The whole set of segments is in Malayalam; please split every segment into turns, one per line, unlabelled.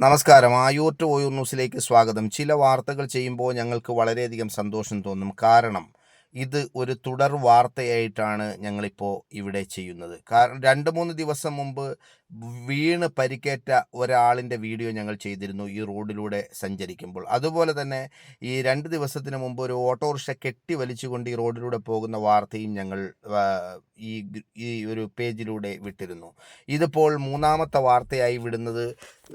നമസ്കാരം. ആയൂർ ടു ഓയൂർ ന്യൂസിലേക്ക് സ്വാഗതം. ചില വാർത്തകൾ ചെയ്യുമ്പോൾ ഞങ്ങൾക്ക് വളരെയധികം സന്തോഷം തോന്നും. കാരണം ഇത് ഒരു തുടർ വാർത്തയായിട്ടാണ് ഞങ്ങളിപ്പോൾ ഇവിടെ ചെയ്യുന്നത്. കാരണം രണ്ട് മൂന്ന് ദിവസം മുമ്പ് വീണ് പരിക്കേറ്റ ഒരാളിന്റെ വീഡിയോ ഞങ്ങൾ ചെയ്തിരുന്നു ഈ റോഡിലൂടെ സഞ്ചരിക്കുമ്പോൾ. അതുപോലെ തന്നെ ഈ രണ്ട് ദിവസത്തിന് മുമ്പ് ഒരു ഓട്ടോറിക്ഷ കെട്ടി വലിച്ചുകൊണ്ട് ഈ റോഡിലൂടെ പോകുന്ന വാർത്തയും ഞങ്ങൾ ഈ ഈ ഒരു പേജിലൂടെ വിട്ടിരുന്നു. ഇതിപ്പോൾ മൂന്നാമത്തെ വാർത്തയായി വിടുന്നത്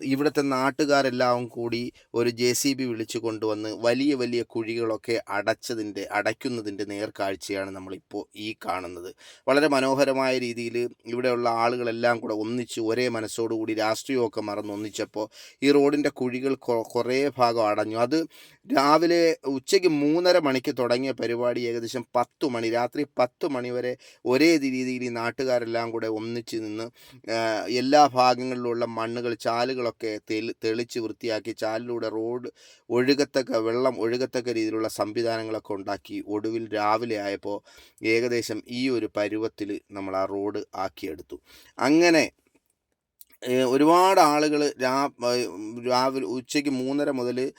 ഇവിടുത്തെ നാട്ടുകാരെല്ലാം കൂടി ഒരു ജെ സി ബി വിളിച്ചു കൊണ്ടുവന്ന് വലിയ വലിയ കുഴികളൊക്കെ അടച്ചതിന്റെ അടയ്ക്കുന്നതിന്റെ നേർക്കാഴ്ചയാണ് നമ്മളിപ്പോൾ ഈ കാണുന്നത്. വളരെ മനോഹരമായ രീതിയിൽ ഇവിടെയുള്ള ആളുകളെല്ലാം കൂടെ ഒന്നിച്ച് ഒരേ മനസ്സോടുകൂടി രാഷ്ട്രീയമൊക്കെ മറന്ന് ഒന്നിച്ചപ്പോൾ ഈ റോഡിന്റെ കുഴികൾ കുറേ ഭാഗം അടഞ്ഞു. അത് രാവിലെ ഉച്ചയ്ക്ക് മൂന്നര മണിക്ക് തുടങ്ങിയ പരിപാടി ഏകദേശം പത്ത് മണി രാത്രി പത്ത് മണി വരെ ഒരേ രീതിയിൽ ഈ നാട്ടുകാരെല്ലാം കൂടെ ഒന്നിച്ച് നിന്ന് എല്ലാ ഭാഗങ്ങളിലുള്ള മണ്ണുകൾ ചാലുകളൊക്കെ തെളി തെളിച്ച് വൃത്തിയാക്കി ചാലിലൂടെ റോഡ് ഒഴുകത്തക്ക വെള്ളം ഒഴുകത്തക്ക രീതിയിലുള്ള സംവിധാനങ്ങളൊക്കെ ഉണ്ടാക്കി ഒടുവിൽ രാവിലെ ആയപ്പോൾ ഏകദേശം ഈ ഒരു പരുവത്തിൽ നമ്മൾ ആ റോഡ് ആക്കിയെടുത്തു. അങ്ങനെ ഒരുപാട് ആളുകൾ രാവിലെ ഉച്ചയ്ക്ക് മൂന്നര മുതൽ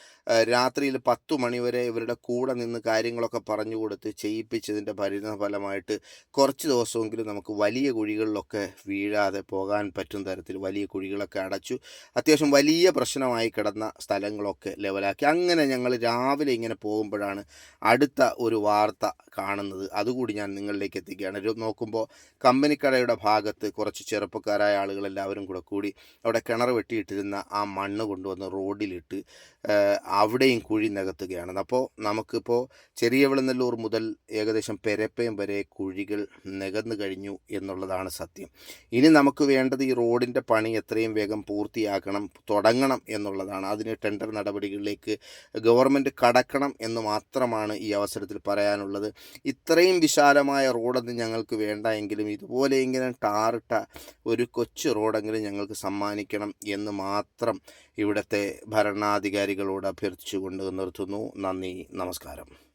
രാത്രിയിൽ പത്തു മണിവരെ ഇവരുടെ കൂടെ നിന്ന് കാര്യങ്ങളൊക്കെ പറഞ്ഞു കൊടുത്ത് ചെയ്യിപ്പിച്ചതിന്റെ പരിണത ഫലമായിട്ട് കുറച്ച് ദിവസമെങ്കിലും നമുക്ക് വലിയ കുഴികളിലൊക്കെ വീഴാതെ പോകാൻ പറ്റും തരത്തിൽ വലിയ കുഴികളൊക്കെ അടച്ചു അത്യാവശ്യം വലിയ പ്രശ്നമായി കിടന്ന സ്ഥലങ്ങളൊക്കെ ലെവലാക്കി. അങ്ങനെ ഞങ്ങൾ രാവിലെ ഇങ്ങനെ പോകുമ്പോഴാണ് അടുത്ത ഒരു വാർത്ത കാണുന്നത്. അതുകൂടി ഞാൻ നിങ്ങളിലേക്ക് എത്തിക്കുകയാണ്. നോക്കുമ്പോൾ കമ്പനിക്കടയുടെ ഭാഗത്ത് കുറച്ച് ചെറുപ്പക്കാരായ ആളുകൾ എല്ലാവരും കൂടെ കൂടി അവിടെ കിണർ വെട്ടിയിട്ടിരുന്ന ആ മണ്ണ് കൊണ്ടുവന്ന് റോഡിലിട്ട് അവിടെയും കുഴി നികത്തുകയാണ്. അപ്പോൾ നമുക്കിപ്പോൾ ചെറിയ വിളനെല്ലൂർ മുതൽ ഏകദേശം പെരപ്പയം വരെ കുഴികൾ നികന്നു കഴിഞ്ഞു എന്നുള്ളതാണ് സത്യം. ഇനി നമുക്ക് വേണ്ടത് ഈ റോഡിന്റെ പണി എത്രയും വേഗം പൂർത്തിയാക്കണം തുടങ്ങണം എന്നുള്ളതാണ്. അതിന് ടെൻഡർ നടപടികളിലേക്ക് ഗവൺമെന്റ് കടക്കണം എന്ന് മാത്രമാണ് ഈ അവസരത്തിൽ പറയാനുള്ളത്. ഇത്രയും വിശാലമായ റോഡൊന്നും ഞങ്ങൾക്ക് വേണ്ട എങ്കിലും ഇതുപോലെയെങ്കിലും ടാറിട്ട ഒരു കൊച്ചു റോഡെങ്കിലും ഞങ്ങൾക്ക് സമ്മാനിക്കണം എന്ന് മാത്രം ഇവിടുത്തെ ഭരണാധികാരികളോട് അഭ്യർത്ഥിച്ചുകൊണ്ട് നിർത്തുന്നു. നന്ദി നമസ്കാരം.